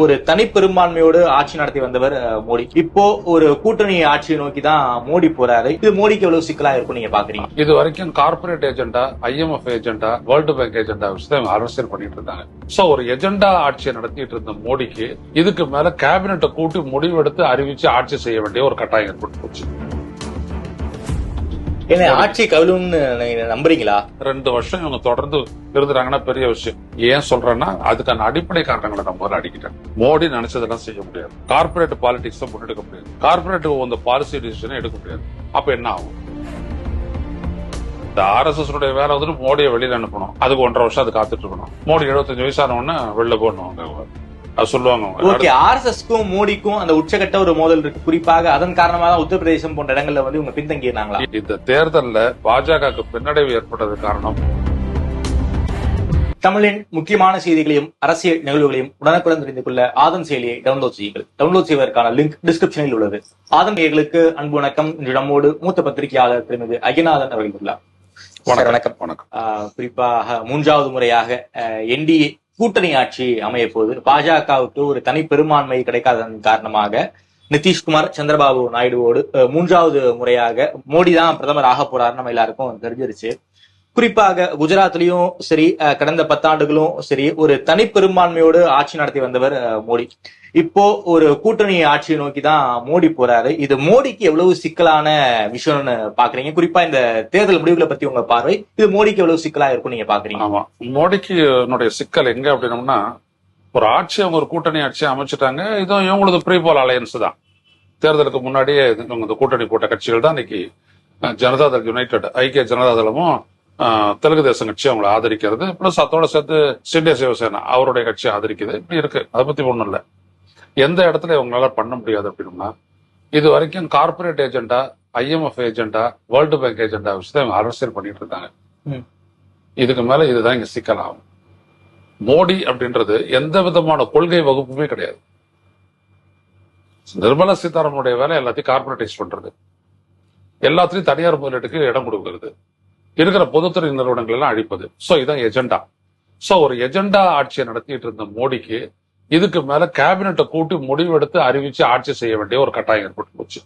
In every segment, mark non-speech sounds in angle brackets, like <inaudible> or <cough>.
ஒரு தனிப்பெரும்பான்மையோடு ஆட்சி நடத்தி வந்தவர் மோடி. இப்போ ஒரு கூட்டணி ஆட்சியை நோக்கி தான் மோடி போறாரு. இது மோடிக்கு எவ்வளவு சிக்கலா இருக்கும் நீங்க பாக்குறீங்க? இது வரைக்கும் corporate agenda IMF agenda World Bank agenda வச்சு அரசியல் பண்ணிட்டு இருந்தாங்க. சோ ஒரு எஜெண்டா ஆட்சியை நடத்திட்டு இருந்த மோடிக்கு இதுக்கு மேல கேபினெட்டை கூட்டி முடிவெடுத்து அறிவிச்சு ஆட்சி செய்ய வேண்டிய ஒரு கட்டாயம் ஏற்பட்டு போச்சு. ஏன்னா ஆட்சி கவிழும்னு நம்புறீங்களா? ரெண்டு வருஷம் இவங்க தொடர்ந்து இருந்துறாங்கன்னா பெரிய விஷயம். ஏன் சொல்றேன்னா அதுக்கான அடிப்படை காரணங்களை நான் முதல்ல அடிக்கிட்டேன். மோடி நினைச்சதெல்லாம் செய்ய முடியாது. கார்ப்பரேட் பாலிடிக்ஸ் முன்னெடுக்க முடியாது. கார்ப்பரேட் அந்த பாலிசி டிசிஷனை எடுக்க முடியாது. அப்ப என்ன ஆகும்? இந்த ஆர்எஸ்எஸ் உடைய வேலை வந்துட்டு மோடியை வெளியில அனுப்பணும். அதுக்கு ஒன்றரை வருஷம் அது காத்துட்டு இருக்கணும். மோடி 75 வயசான உடனே வெளில போடணும் அது சொல்லுவாங்க. ஓகே ஆர்எஸ்எஸ்க்கும் மோடிக்கும் அந்த உச்சகட்ட ஒரு மோதல் இருக்கு. குறிப்பாக அதன் காரணமாக தான் உத்தரப்பிரதேசம் போன்ற இடங்கள்ல வந்து இவங்க பின்தங்கியிருந்தாங்களா? இந்த தேர்தல்ல பாஜகவுக்கு பின்னடைவு ஏற்பட்டது காரணம்? தமிழின் முக்கியமான செய்திகளையும் அரசியல் நிகழ்வுகளையும் உடனுக்குடன் தெரிந்து கொள்ள ஆதன் செயலியை டவுன்லோட் செய்யுங்கள். டவுன்லோட் செய்வதற்கான லிங்க் டிஸ்கிரிப்ஷனில் உள்ளது. ஆதன் நேயர்களுக்கு அன்பு வணக்கம். இன்று நம்மோடு மூத்த பத்திரிகையாளர் திருமதி அகிநாதன் அவர்கள் உள்ளார். வணக்கம். வணக்கம். குறிப்பாக மூன்றாவது முறையாக என்டிஏ கூட்டணி ஆட்சி அமைய போது பாஜகவுக்கு ஒரு தனி பெரும்பான்மை கிடைக்காததன் காரணமாக நிதிஷ்குமார் சந்திரபாபு நாயுடுவோடு மூன்றாவது முறையாக மோடி தான் பிரதமர் ஆக போறாரு நம்ம எல்லாருக்கும் தெரிஞ்சிருச்சு. குறிப்பாக குஜராத்லயும் சரி அஹ், கடந்த பத்தாண்டுகளும் சரி ஒரு தனி பெரும்பான்மையோடு ஆட்சி நடத்தி வந்தவர் மோடி. இப்போ ஒரு கூட்டணி ஆட்சியை நோக்கி தான் மோடி போறாரு. இது மோடிக்கு எவ்வளவு சிக்கலான விஷயம்னு பாக்குறீங்க? குறிப்பா இந்த தேர்தல் முடிவுகளை பத்தி உங்க பார்வை. இது மோடிக்கு எவ்வளவு சிக்கலா இருக்கும் நீங்க பாக்குறீங்க? ஆமா. மோடிக்கு என்னுடைய சிக்கல் எங்க அப்படின்னம்னா ஒரு ஆட்சி அவங்க ஒரு கூட்டணி ஆட்சி அமைச்சிட்டாங்க. இதுவும் இவங்களது ப்ரீபோல் அலையன்ஸ் தான். தேர்தலுக்கு முன்னாடியே இந்த கூட்டணி போட்ட கட்சிகள் தான் இன்னைக்கு ஜனதாதள் யுனைடெட் ஐக்கிய ஜனதாதளமும் தெலுங்கு தேசம் கட்சி அவங்களை ஆதரிக்கிறது. பிளஸ் அதோட சேர்த்து சிண்டியா சிவசேனா அவருடைய கட்சி ஆதரிக்குது. இப்படி இருக்கு. அதை பத்தி ஒண்ணும் இல்ல. எந்த இடத்துல இவங்களால பண்ண முடியாது அப்படின்னா இது வரைக்கும் corporate agenda IMF agenda World Bank agenda தான் இவங்க அரசியல் பண்ணிட்டு இருக்காங்க. இதுக்கு மேல இதுதான் இங்க சிக்கலாகும் மோடி அப்படின்றது எந்த விதமான கொள்கை வகுப்புமே கிடையாது. நிர்மலா சீதாராமனுடைய வேலை எல்லாத்தையும் கார்பரேட்டைஸ் பண்றது. எல்லாத்துலயும் தனியார் முதலீட்டுக்கு இடம் கொடுக்கிறது. இருக்கிற பொதுத்துறை நிறுவனங்கள் எல்லாம் அழிப்பது சோ இதான் எஜெண்டா சோ ஒரு எஜெண்டா ஆட்சியை நடத்திட்டு இருந்த மோடிக்கு இதுக்கு மேல கேபினெட்டை கூட்டி முடிவெடுத்து அறிவிச்சு ஆட்சி செய்ய வேண்டிய ஒரு கட்டாயம் ஏற்பட்டு போச்சு.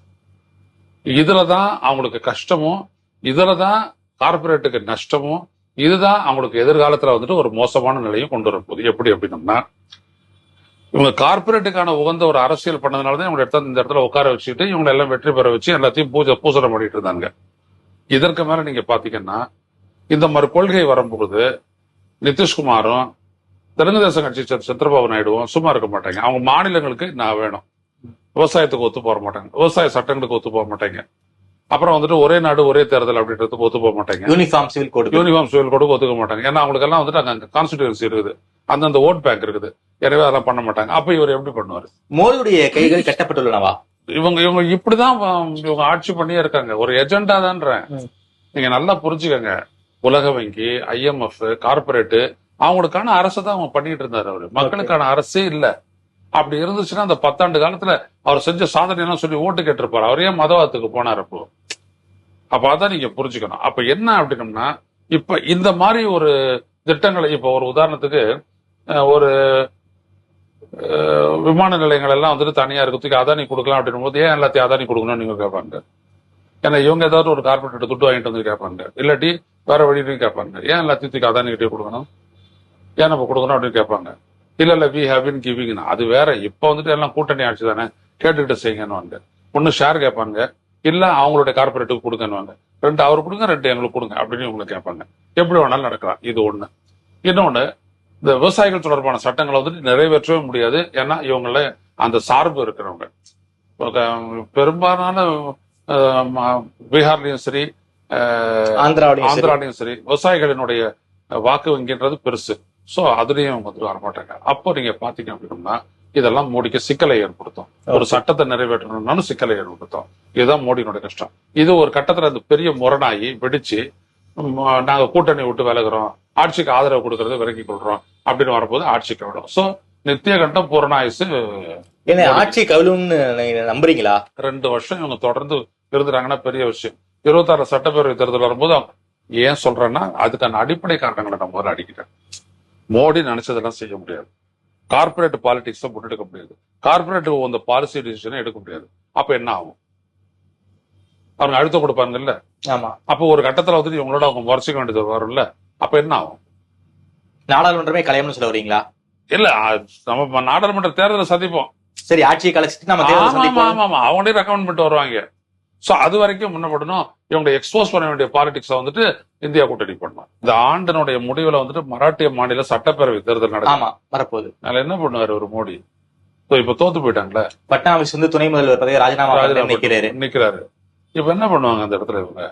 இதுலதான் அவங்களுக்கு கஷ்டமும் இதுலதான் கார்பரேட்டுக்கு நஷ்டமும் இதுதான் அவங்களுக்கு எதிர்காலத்துல வந்துட்டு ஒரு மோசமான நிலையும் கொண்டு வரப்போகுது எப்படி அப்படின்னம்னா இவங்க கார்பரேட்டுக்கான உகந்த ஒரு அரசியல் பண்ணதுனாலதான் இவங்க எடுத்து இந்த இடத்துல உட்கார வச்சுட்டு இவங்க எல்லாம் வெற்றி பெற வச்சு எல்லாத்தையும் பூஜை பூசணம் பண்ணிட்டு இருந்தாங்க. இதற்கு மேல நீங்க பாத்தீங்கன்னா இந்த மாதிரி கொள்கை வரும்போது நிதிஷ்குமாரும் தெலுங்கு தேசம் கட்சி சந்திரபாபு நாயுடுவும் சும்மா இருக்க மாட்டாங்க. அவங்க மாநிலங்களுக்கு நான் வேணும். விவசாயத்துக்கு ஒத்து போக மாட்டாங்க. விவசாய சட்டங்களுக்கு ஒத்து போக மாட்டாங்க. அப்புறம் வந்துட்டு ஒரே நாடு ஒரே தேர்தல் அப்படின்றதுக்கு ஒத்து போக மாட்டாங்க. Uniform civil code uniform civil கூட ஒத்துக்க மாட்டாங்க. ஏன்னா அவங்களுக்கு எல்லாம் வந்துட்டு அங்க கான்ஸ்டிடியூன்சி இருக்குது. அந்தந்த ஓட் பேங்க் இருக்குது. எனவே அதெல்லாம் பண்ண மாட்டாங்க. அப்ப இவர் எப்படி பண்ணுவாரு? மோடியுடைய கைகள் கட்டப்பட்டுள்ளனவா? இவங்க இவங்க இப்படிதான் இவங்க ஆட்சி பண்ணியே இருக்காங்க. ஒரு எஜெண்டா தான்றேன். நீங்க நல்லா புரிஞ்சுக்கங்க. உலக வங்கி ஐஎம்எஃப் கார்பரேட் அவங்களுக்கான அரசை தான் அவங்க பண்ணிட்டு இருந்தாரு அவரு. மக்களுக்கான அரசே இல்ல. அப்படி இருந்துச்சுன்னா அந்த பத்தாண்டு காலத்துல அவர் செஞ்ச சாதனை எல்லாம் சொல்லி ஓட்டு கேட்டிருப்பாரு. அவர் ஏன் மதவாதத்துக்கு போனார் அப்போ? அப்ப அதான் நீங்க புரிஞ்சுக்கணும். அப்ப என்ன அப்படின்னம்னா இப்ப இந்த மாதிரி ஒரு திட்டங்களை இப்ப ஒரு உதாரணத்துக்கு ஒரு விமான நிலையங்கள் எல்லாம் வந்துட்டு தனியா இருக்கிறதுக்கு அதானி கொடுக்கலாம் அப்படின்னும் போது ஏன் எல்லாத்தையும் அதானி கொடுக்கணும்னு நீங்க கேட்பாங்க ஏன்னா இவங்க ஏதாவது ஒரு கார்பரேட் துட்டு வாங்கிட்டு வந்து கேட்பாங்க இல்லாட்டி வேற வழியிலையும் கேட்பாங்க ஏன் எல்லாத்தையும் தூக்கி அதானி கிட்டே கொடுக்கணும்? ஏன் நம்ம கொடுக்கணும்? அப்படின்னு கேட்பாங்க இல்ல இல்ல வி ஹவ் பின் கிவிங் அது வேற. இப்ப வந்துட்டு எல்லாம் கூட்டணி ஆட்சி தானே. கேட்டுக்கிட்டு செய்யுங்கன்னு ஒண்ணு ஷேர் கேட்பாங்க இல்ல அவங்களுடைய கார்பரேட்டுக்கு கொடுங்கன்னு ரெண்டு அவர் கொடுங்க ரெண்டு எங்களுக்கு கொடுங்க அப்படின்னு இவங்களை கேட்பாங்க எப்படி வேணாலும் நடக்கலாம். இது ஒண்ணு. இன்னொன்னு இந்த விவசாயிகள் தொடர்பான சட்டங்களை வந்துட்டு நிறைவேற்றவே முடியாது. ஏன்னா இவங்கள அந்த சார்பு இருக்கிறவங்க. பெரும்பாலான பீகார்லயும் சரி ஆந்திராலையும் சரி. விவசாயிகளினுடைய வாக்கு வங்கின்றது பெருசு. சோ அதுலயும் வந்து வரமாட்டாங்க. அப்போ நீங்க பாத்தீங்க அப்படின்னா இதெல்லாம் மோடிக்கு சிக்கலை ஏற்படுத்தும். ஒரு சட்டத்தை நிறைவேற்றணும்னாலும் சிக்கலை ஏற்படுத்தும். இதுதான் மோடியினுடைய கஷ்டம். இது ஒரு கட்டத்துல அந்த பெரிய முரணாகி வெடிச்சு நாங்க கூட்டணி விட்டு விலகுறோம். ஆட்சிக்கு ஆதரவு கொடுக்கறத விலக்கி கொள்றோம். அப்படின்னு வரும்போது ஆட்சிக்கு விடும் சோ நித்திய கண்டம் பூரணாயுசு ஏன்னா ஆட்சி கவிழும்னு நம்புறீங்களா? ரெண்டு வருஷம் இவங்க தொடர்ந்து இருந்துட்டாங்கன்னா பெரிய விஷயம். இருபத்தாறு சட்டப்பேரவை தேர்தல் வரும்போது ஏன் சொல்றேன்னா அதுக்கான அடிப்படை காரணங்களை நான் முதல்ல அடிக்கிறேன். மோடி நினைச்சதெல்லாம் செய்ய முடியாது. கார்பரேட் பாலிடிக்ஸ் முன்னெடுக்க முடியாது. கார்பரேட் அந்த பாலிசி டிசிஷனை எடுக்க முடியாது. அப்ப என்ன ஆகும்? அவங்க அழுத்தம் கொடுப்பாங்கல்ல? ஆமா. அப்போ ஒரு கட்டத்துல வந்துட்டு இவங்களோட அவங்க முறைச்சிக்க வேண்டியது வரும்ல? அப்ப என்ன ஆகும்? நாடாளுமன்றமே கலையம்னு சொல்ல வரீங்களா? இல்ல நம்ம நாடாளுமன்ற தேர்தலை சந்திப்போம். சரி ஆட்சியை கலைச்சிட்டு நம்ம ஆமா தேர்தல் ஆமா சந்திப்போம். ஆமா. ஆமா அவங்களே ரெக்கமெண்ட் பண்ணிட்டு வருவாங்க. சோ அது வரைக்கும் முன்னப்படணும் இவங்க எக்ஸ்போஸ் பண்ண வேண்டிய பாலிடிக்ஸ் வந்துட்டு இந்தியா கூட்டணி பண்ணணும் இந்த ஆண்டினுடைய முடிவுல வந்துட்டு மராட்டிய மாநில சட்டப்பேரவை தேர்தல் நடக்கும் ஆமா வரப்போகுது. அதுல என்ன பண்ணுவாரு ஒரு மோடி? இப்ப தோத்து போயிட்டாங்களே? பட்னாவிஸ் வந்து துணை முதல்வர் பதவி ராஜினாமா நிக்கிறாரு. நிக்கிறாரு. இப்ப என்ன பண்ணுவாங்க அந்த இடத்துல இவங்க?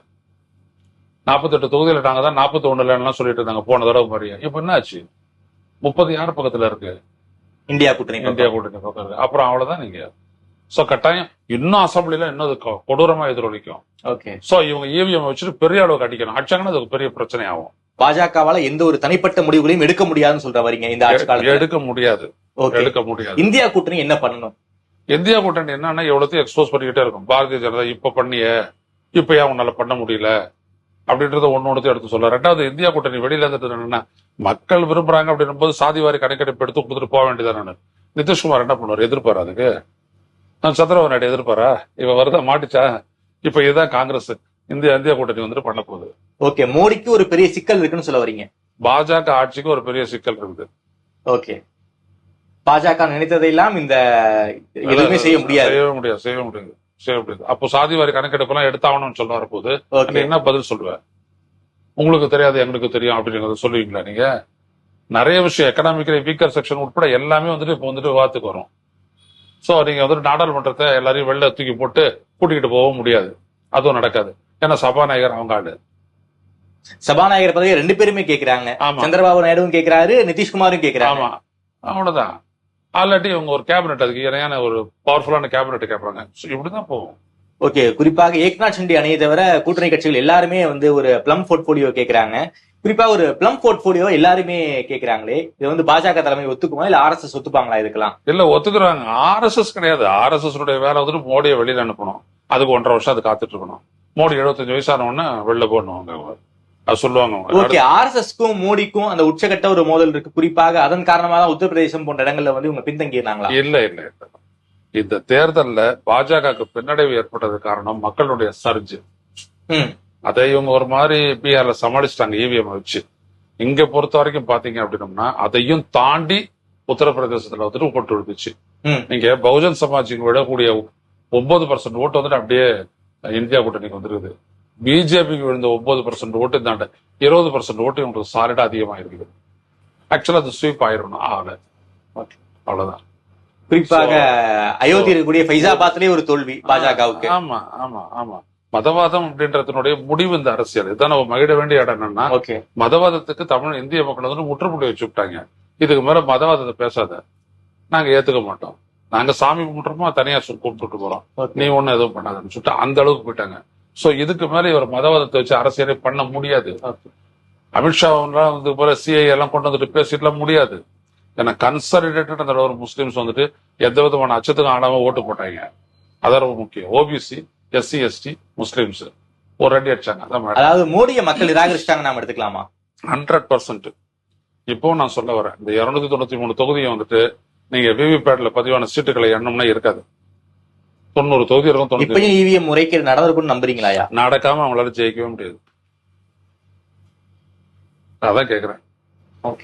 நாற்பத்தெட்டு தொகுதியில நாங்க தான் நாற்பத்தி ஒண்ணுலாம் சொல்லிட்டு இருந்தாங்க போன தடவை மாதிரியே இப்ப என்ன ஆச்சு முப்பது யார் பக்கத்துல இருக்கு? இந்தியா கூட்டணி இந்தியா கூட்டணி பக்கம் அப்புறம் அவ்வளவுதான் நீங்க. சோ கட்டாயம் இன்னும் அசம்பிளில இன்னும் அது கொடூரமா எதிரொலிக்கும். ஓகே. சோ இவங்க இவிஎம் வச்சுட்டு பெரிய அளவுக்கு அடிக்கணும். அடிச்சாங்கன்னா அது பெரிய பிரச்சனை ஆகும் பாஜகவால எந்த ஒரு தனிப்பட்ட முடிவுகளையும் எடுக்க முடியாதுன்னு சொல்ற வரீங்க இந்த ஆட்சி எடுக்க முடியாது. எடுக்க முடியாது. இந்தியா கூட்டணி என்ன பண்ணணும்? இந்தியா கூட்டணி என்னன்னா எவ்வளவு எக்ஸ்போஸ் பண்ணிக்கிட்டே இருக்கும் பாரதிய ஜனதா இப்ப பண்ணிய இப்ப ஏன் உன்னால பண்ண முடியல? அப்படின்றத ஒண்ணு ஒன்று எடுத்து சொல்ல ரெண்டாவது இந்தியா கூட்டணி வெளியில இருந்துட்டு என்னன்னா மக்கள் விரும்புறாங்க அப்படின்னும் போது சாதிவாரி கணக்கெடுப்பு எடுத்து கொடுத்துட்டு போக வேண்டியதானு நிதிஷ்குமார் என்ன பண்ணுவார்? எதிர்ப்பாரு அதுக்கு? நான் சந்திரபாபு நாயுடு எதிர்ப்பாரா? இவ வருதா? மாட்டிச்சா? இப்ப இதுதான் காங்கிரஸ். இந்தியா இந்தியா கூட்டணி வந்துட்டு பண்ண போகுது. ஓகே மோடிக்கு ஒரு பெரிய சிக்கல் இருக்குன்னு சொல்ல வரீங்க. பாஜக ஆட்சிக்கு ஒரு பெரிய சிக்கல் இருக்குது. ஓகே. பாஜக நினைத்ததையெல்லாம் இந்த எதுவுமே செய்ய முடியாது. செய்ய முடியாது செய்ய முடியாது செய்ய முடியாது. அப்போ சாதிவாரி கணக்கெடுப்பெல்லாம் எடுத்தாகணும்னு சொல்ல நீ என்ன பதில் சொல்லுவ? உங்களுக்கு தெரியாது எங்களுக்கு தெரியும் அப்படிங்கறத சொல்லுவீங்களா நீங்க? நிறைய விஷயம் எக்கனாமிக்கலி வீக்கர் செக்ஷன் உட்பட எல்லாமே வந்துட்டு இப்போ வந்துட்டு விவாதத்துக்கு வரும். சோ நீங்க வந்துட்டு நாடாளுமன்றத்தை எல்லாரையும் வெளில தூக்கி போட்டு கூட்டிக்கிட்டு போக முடியாது. அதுவும் நடக்காது. ஏன்னா சபாநாயகர் அவங்க ஆளு. சபாநாயகர் பதவி ரெண்டு பேருமே கேக்குறாங்க. ஆமா. சந்திரபாபு நாயுடுவும் கேக்குறாரு நிதிஷ்குமாரும் கேக்குறாங்க. ஆமா. அவ்வளவுதான். ஆல்ரெடி அவங்க ஒரு கேபினெட் அதுக்கு இணையான ஒரு பவர்ஃபுல்லான கேபினெட் கேட்பாங்க. So, இப்படிதான் போகும். ஓகே குறிப்பாக ஏக்நாத் ஷிண்டே அணியை தவிர கூட்டணி கட்சிகள் எல்லாருமே வந்து ஒரு பிளம் போர்ட்போலியோ கேக்குறாங்க. குறிப்பா ஒரு பிளம் போர்ட்போலியோ எல்லாருமே கேக்குறாங்களே. இது வந்து பாஜக தலைமை ஒத்துக்குமா? இல்ல ஆர்எஸ்எஸ் ஒத்துப்பாங்களா இதுக்கெல்லாம்? இல்ல ஒத்துக்குறாங்க. ஆர்எஸ்எஸ் கிடையாது. ஆர்எஸ்எஸ் உடைய வேலை வந்துட்டு மோடியை வெளியில அனுப்பணும். அதுக்கு ஒன்றரை வருஷம் அது காத்துட்டு இருக்கணும். மோடி எழுபத்தஞ்சு வயசான உடனே வெளில போடணும். அவங்க சொல்லுவாங்க. ஆர்எஸ்எஸ்க்கும் மோடிக்கும் அந்த உச்சகட்ட ஒரு மோதல் இருக்கு. குறிப்பாக அதன் காரணமாக தான் உத்தரப்பிரதேசம் போன்ற இடங்கள்ல வந்து இவங்க பின்தங்கியிருந்தாங்களா? இல்ல இல்ல இல்ல. இந்த தேர்தல்ல பாஜகவுக்கு பின்னடைவு ஏற்பட்டது காரணம் மக்களுடைய சர்ஜ். அதை இவங்க ஒரு மாதிரி பீகார்ல சமாளிச்சிட்டாங்க இவிஎம் வச்சு. இங்க பொறுத்த வரைக்கும் பாத்தீங்க அப்படின்னம்னா அதையும் தாண்டி உத்தரப்பிரதேசத்துல வந்துட்டு ஓட்டு விழுந்துச்சு. நீங்க பகுஜன் சமாஜுக்கு விடக்கூடிய ஒன்பது பர்சன்ட் ஓட்டு வந்துட்டு அப்படியே இந்தியா கூட்டணிக்கு வந்துருக்குது பிஜேபிக்கு விழுந்த ஒன்பது பர்சன்ட் ஓட்டு தாண்ட இருபது பர்சன்ட் ஓட்டு இவங்களுக்கு சாலிடா அதிகமா இருக்குது ஆக்சுவலா அது ஸ்வீப் ஆயிரும் ஆகல. அவ்வளவுதான். குறிப்பாக அயோத்தி இருக்கக்கூடிய ஃபைசாபாத்லயே ஒரு தோல்வி பாஜகவுக்கு. ஆமா ஆமா ஆமா. மதவாதம் அப்படின்றதுனுடைய முடிவு இந்த அரசியல். இதான் நம்ம மகிழ வேண்டிய இடம் என்னன்னா மதவாதத்துக்கு தமிழ் இந்திய மக்கள் வந்து முற்றுப்புள்ளி வச்சு விட்டாங்க. இதுக்கு மேல மதவாதத்தை பேசாத. நாங்க ஏத்துக்க மாட்டோம். நாங்க சாமி கும்பிட்டுறோமோ தனியா சு- கும்பிட்டுட்டு போறோம். நீ ஒண்ணும் எதுவும் பண்ணாதுன்னு சொல்லிட்டு அந்த அளவுக்கு போயிட்டாங்க. சோ இதுக்கு மேல இவர் மதவாதத்தை வச்சு அரசியலே பண்ண முடியாது. அமித்ஷா வந்து போல சிஐ எல்லாம் கொண்டு வந்துட்டு பேசிட்டுலாம் முடியாது. ஏன்னா கன்சல்டேட்டட் அந்த ஒரு முஸ்லிம்ஸ் வந்துட்டு எந்த விதமான அச்சத்துக்கும் ஆடாம ஓட்டு போட்டாங்க. அதான் ரொம்ப முக்கியம். OBC SC ST Muslims. ஒரு ரெடி அடிச்சாங்க. அதாவது மோடியை மக்கள் நிராகரிச்சிட்டாங்க நாம எடுத்துக்கலாமா? ஹண்ட்ரட் பர்சன்ட் இப்போ நான் சொல்ல வரேன். இந்த இருநூத்தி தொண்ணூத்தி மூணு தொகுதியை வந்துட்டு நீங்க விவிபேட்ல பதிவான சீட்டுகளை எண்ணம்னா இருக்காது. தொண்ணூறு தொகுதி இருக்கும் தொண்ணூத்தி இப்பயும் இவிஎம் முறைகேடு நடந்திருக்கும்னு நம்புறீங்களாயா நடக்காம அவங்களால ஜெயிக்கவே முடியாது. அதான் கேக்குறேன்.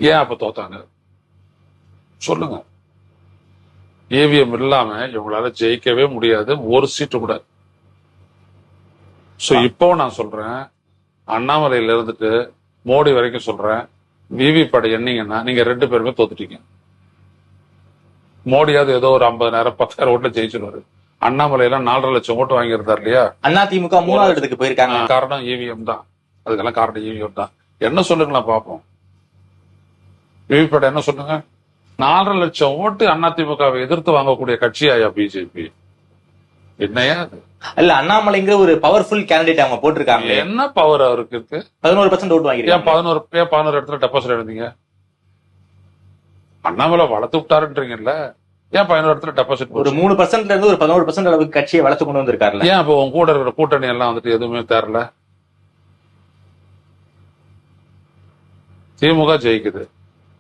ஏன் அப்ப தோத்தாங்க? சொல்லுங்க. ஏவிஎம் இல்லாம இவங்களால ஜெயிக்கவே முடியாது. ஒரு சீட்டு கூட. சோ இப்போ நான் சொல்றேன். அண்ணாமலையில இருந்துட்டு மோடி வரைக்கும் சொல்றேன். விவி படை எண்ணீங்கன்னா நீங்க ரெண்டு பேருமே தோத்துட்டீங்க. மோடியாவது ஏதோ ஒரு ஐம்பதாயிரம் பத்தாயிரம் ஓட்டுல ஜெயிச்சிருவாரு. அண்ணாமலை எல்லாம் நாலரை லட்சம் ஓட்டு வாங்கியிருந்தார் இல்லையா? அதிமுக மூணாவது இடத்துக்கு போயிருக்காங்க. காரணம் இவிஎம் தான். அதுக்கெல்லாம் காரணம் இவிஎம் தான். என்ன சொல்லுங்களா பாப்போம். விவிபேட் என்ன சொல்லுங்க? நாலரை லட்சம் ஓட்டு அதிமுகவை எதிர்த்து வாங்கக்கூடிய கட்சியாயா பிஜேபி என்னையா? இல்ல அண்ணாமலைங்கிற ஒரு பவர்ஃபுல் கேண்டிடேட் அவங்க போட்டிருக்காங்க என்ன பவர் அவருக்கு இருக்கு? பதினோரு பர்சன்ட் ஓட்டு ஏன் வாங்கிருக்காங்க பதினோரு பதினோரு இடத்துல டெபாசிட் எழுந்தீங்க அண்ணாமலை வளர்த்து விட்டாருன்றீங்கல்ல? ஏன் பதினோரு இடத்துல டெபாசிட் ஒரு மூணு பர்சன்ட்ல இருந்து ஒரு பதினோரு பர்சன்ட் அளவுக்கு கட்சியை வளர்த்து கொண்டு வந்திருக்காருல்ல. ஏன் அப்போ உன் கூட இருக்கிற கூட்டணி எல்லாம் வந்துட்டு எதுவுமே தேரல? திமுக ஜெயிக்குது.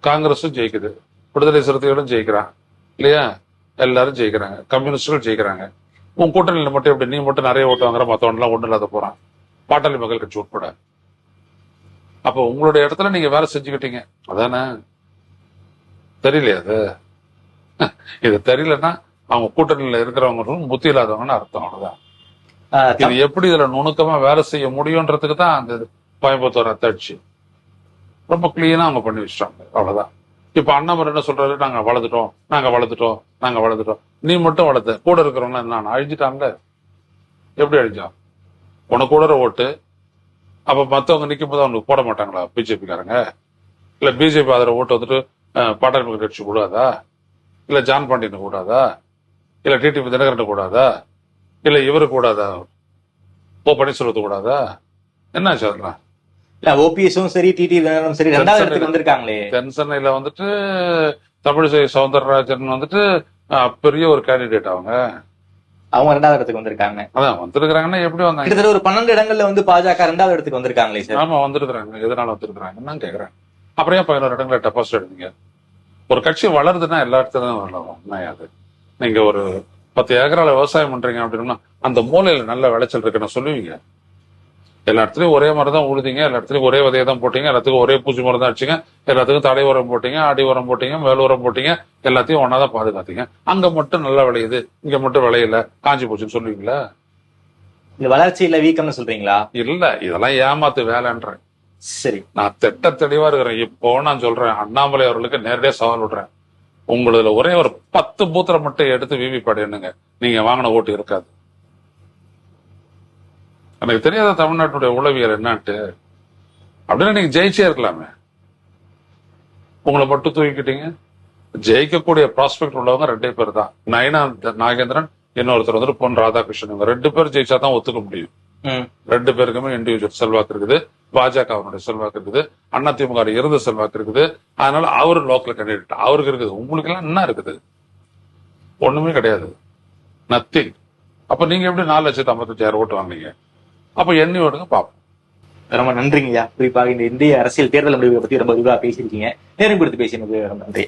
காங்கிரஸும் ஜெயிக்குது. விடுதலை சிறுத்தைகளும் ஜெயிக்கிறான் இல்லையா? எல்லாரும் ஜெயிக்கிறாங்க. கம்யூனிஸ்டுகள் ஜெயிக்கிறாங்க. உன் கூட்டணியில மட்டும் எப்படி? நீ மட்டும் நிறைய ஓட்டு வாங்குற மத்தவன்லாம் ஒண்ணு இல்லாத போறான். பாட்டாளி மக்கள் கட்சி உட்பட. அப்போ உங்களுடைய இடத்துல நீங்க வேலை செஞ்சுக்கிட்டீங்க. அதானே? தெரியலையா அது? <laughs> இது தெரியலன்னா அவங்க கூட்டணியில இருக்கிறவங்களும் புத்தி இல்லாதவங்கன்னு அர்த்தம் அவ்வளவுதான். இது எப்படி இதுல நுணுக்கமா வேலை செய்ய முடியும்ன்றதுக்கு தான் அந்த கோயம்புத்தூர் அத்தாட்சி. ரொம்ப கிளீனா அவங்க பண்ணி வச்சிட்டாங்க அவ்வளவுதான். இப்ப அண்ணாமலை என்ன சொல்றாரு? நாங்க வளர்ந்துட்டோம் நாங்க வளர்ந்துட்டோம் நாங்க வளர்ந்துட்டோம். நீ மட்டும் வளர்த்த. கூட இருக்கிறவங்க என்ன அழிஞ்சிட்டாங்கல்ல எப்படி அழிஞ்சான் உனக்கு கூட ஓட்டு. அப்ப மத்தவங்க நிக்கும் போது அவனுக்கு போட மாட்டாங்களா? பிஜேபிக்காரங்க? இல்ல பிஜேபி ஆதரவு ஓட்டு வந்துட்டு பாட்டாளி கட்சி கூடாதா இல்ல ஜான் பாண்டியன் கூடாதா? இல்ல டிடிபி தினகரன் கூடாதா? இல்ல இவரு கூடாதா? ஓ பன்னீர்செல்வத்து கூடாதா? என்னாச்சு அதெல்லாம் இல்ல ஓபிஎஸும் சரி டிடி சரி ரெண்டாவது இடத்துக்கு வந்திருக்காங்களே. தென் சென்னையில வந்துட்டு தமிழிசை சவுந்தரராஜன் வந்துட்டு பெரிய ஒரு கேண்டிடேட் அவங்க. அவங்க ரெண்டாவது இடத்துக்கு வந்திருக்காங்க. அதான் வந்திருக்கிறாங்கன்னா எப்படி வந்தாங்க? கிட்டத்தட்ட ஒரு பன்னெண்டு இடங்கள்ல வந்து பாஜக ரெண்டாவது இடத்துக்கு வந்திருக்காங்களே சார். ஆமா வந்திருக்கிறாங்க. எதனால வந்திருக்கிறாங்கன்னு நான் கேக்குறேன். அப்புறம் ஏன் பதினோரு இடங்களை டெபாசிட் எடுத்தீங்க? ஒரு கட்சி வளருதுன்னா எல்லா இடத்துலயும் வளரும். அது? நீங்க ஒரு பத்து ஏக்கரால விவசாயம் பண்றீங்க அப்படின்னா அந்த மூலையில நல்ல விளைச்சல் இருக்குன்னு சொல்லுவீங்க. எல்லா இடத்துலயும் ஒரே மாதிரி தான் உழுதிங்க எல்லா இடத்துலயும் ஒரே விதையை தான் போட்டீங்க எல்லாத்துக்கும் ஒரே பூச்சி மருந்து தான் அடிச்சீங்க எல்லாத்துக்கும் தடை உரம் போட்டீங்க அடி உரம் போட்டீங்க மேல் உரம் போட்டீங்க எல்லாத்தையும் ஒன்னா தான் பாதுகாத்தீங்க. அங்க மட்டும் நல்லா விளையுது இங்க மட்டும் விளையல காஞ்சி போச்சுன்னு சொல்லுவீங்களா? இந்த வளர்ச்சியில வீக்கம்னு சொல்றீங்களா? இல்ல இதெல்லாம் ஏமாத்து வேலைன்றேன். சரி. நான் திட்ட தெளிவா இருக்கிறேன். இப்போ நான் சொல்றேன். அண்ணாமலை அவர்களுக்கு நேரடியா சவால் விடுறேன். உங்களுதுல ஒரே ஒரு பத்து பூத்திர மட்டும் எடுத்து விவி பண்ணுங்க நீங்க வாங்கின ஓட்டு இருக்காது. எனக்கு தெரியாத தமிழ்நாட்டுடைய உளவியல் என்னன்ட்டு அப்படின்னா நீங்க ஜெயிச்சே இருக்கலாமே. உங்களை மட்டும் தூக்கிக்கிட்டீங்க. ஜெயிக்கக்கூடிய ப்ராஸ்பெக்ட் உள்ளவங்க ரெண்டே பேர் தான். நயனா நாகேந்திரன் இன்னொருத்தர் வந்துட்டு பொன் ராதாகிருஷ்ணன். இவங்க ரெண்டு பேர் ஜெயிச்சா தான் ஒத்துக்க முடியும். ரெண்டு பேருக்குமே இண்டிவிஜுவல் செல்வாக்கு இருக்குது. பாஜக அவனுடைய செல்வாக்கு இருக்குது அண்ணா திமுக இருந்த செல்வாக்கு இருக்குது. அதனால அவரு லோக்கல் கேண்டிடேட் அவருக்கு இருக்குது. உங்களுக்கு எல்லாம் என்ன இருக்குது? ஒண்ணுமே கிடையாது. நத்திங் அப்ப நீங்க எப்படி நாலு லட்சத்து ஐம்பத்தஞ்சாயிரம் ஓட்டு வாங்கினீங்க? அப்ப எண்ணி ஓடுங்க பாப்போம் ரொம்ப நன்றிங்கய்யா. குறிப்பாக இந்த இந்திய அரசியல் தேர்தல் முடிவுகளை பத்தி ரொம்ப விரிவாக பேசியிருக்கீங்க. நேரம் கொடுத்து பேசினது ரொம்ப நன்றி.